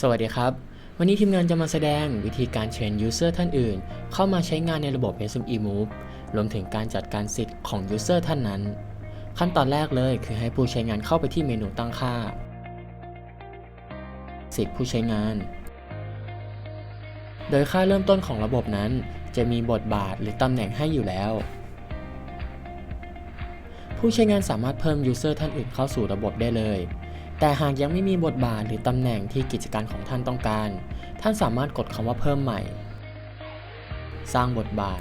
สวัสดีครับ วันนี้ทีมงานจะมาแสดงวิธีการเชิญ User ท่านอื่น เข้ามาใช้งานในระบบ SME Move รวมถึงการจัดการสิทธิ์ของ User ท่านนั้น ขั้นตอนแรกเลยคือให้ผู้ใช้งานเข้าไปที่เมนูตั้งค่า สิทธิ์ผู้ใช้งาน โดยค่าเริ่มต้นของระบบนั้น จะมีบทบาทหรือตำแหน่งให้อยู่แล้ว ผู้ใช้งานสามารถเพิ่ม User ท่านอื่นเข้าสู่ระบบได้เลย แต่หากยังไม่มีบทบาทหรือตำแหน่งที่กิจการของท่านต้องการ ท่านสามารถกดคำว่าเพิ่มใหม่ สร้างบทบาท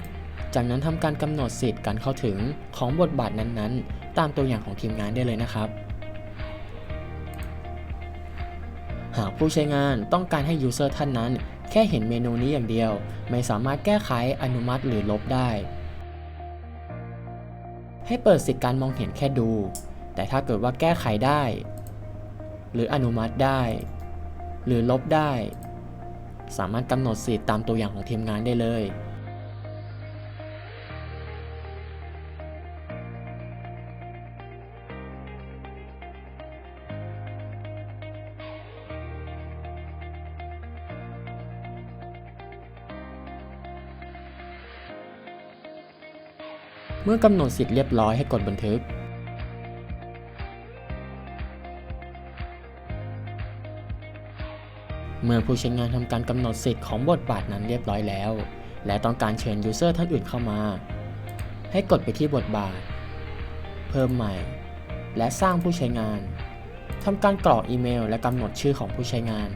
จากนั้นทำการกำหนดสิทธิ์การเข้าถึงของบทบาทนั้นๆ ตามตัวอย่างของทีมงานได้เลยนะครับ หากผู้ใช้งานต้องการให้ User ท่านนั้น แค่เห็นเมนูนี้อย่างเดียว ไม่สามารถแก้ไขอนุมัติหรือลบได้ ให้เปิดสิทธิการมองเห็นแค่ดู แต่ถ้าเกิดว่าแก้ไขได้ หรืออนุมัติได้ หรือลบได้ สามารถกำหนดสิทธิ์ตามตัวอย่างของทีมงานได้เลย เมื่อกำหนดสิทธิ์เรียบร้อยให้กดบันทึก เมื่อผู้ใช้งานทำการกำหนดสิทธิ์ของบทบาทนั้นเรียบร้อยแล้ว และต้องการเชิญยูเซอร์ท่านอื่นเข้ามา ให้กดไปที่บทบาท เพิ่มใหม่ และสร้างผู้ใช้งานทำการกรอกอีเมล และกำหนดชื่อของผู้ใช้งาน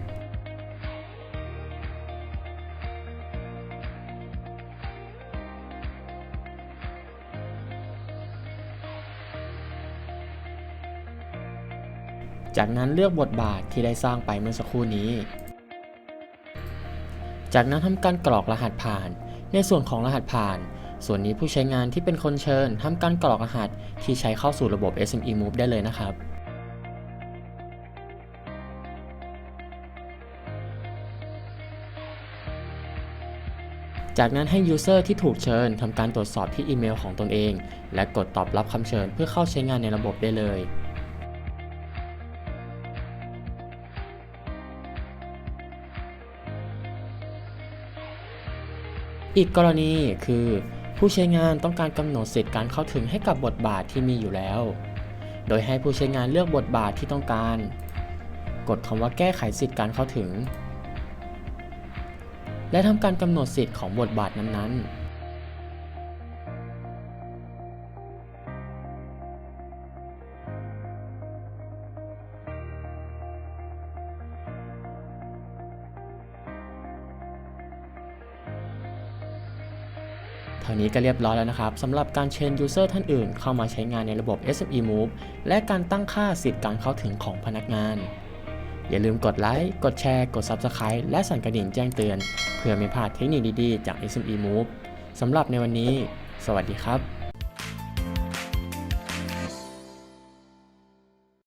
จากนั้นเลือกบทบาทที่ได้สร้างไปเมื่อสักครู่นี้ จากนั้นทำการกรอกรหัสผ่าน ในส่วนของรหัสผ่าน ส่วนนี้ผู้ใช้งานที่เป็นคนเชิญทำการกรอกรหัสที่ใช้เข้าสู่ระบบ SME Move ได้เลยนะครับจากนั้นให้ User ที่ถูกเชิญทำการตรวจสอบที่อีเมลของตนเอง และกดตอบรับคำเชิญเพื่อเข้าใช้งานในระบบได้เลย อีกกรณีคือผู้ใช้งานต้องการกำหนดสิทธิ์การเข้าถึงให้กับบทบาทที่มีอยู่แล้ว โดยให้ผู้ใช้งานเลือกบทบาทที่ต้องการ กดคำว่าแก้ไขสิทธิ์การเข้าถึง และทำการกำหนดสิทธิ์ของบทบาทนั้นๆ ท่านี้ก็เรียบร้อยแล้วนะครับสำหรับการเชิญ User ท่านอื่นเข้ามาใช้งานในระบบ SME Move และการตั้งค่าสิทธิ์การเข้าถึงของพนักงาน อย่าลืมกดไลค์ กดแชร์ กด Subscribe และสั่นกระดิ่งแจ้งเตือน เพื่อไม่พลาดเทคนิคดีๆ จาก SME Move สำหรับในวันนี้ สวัสดีครับ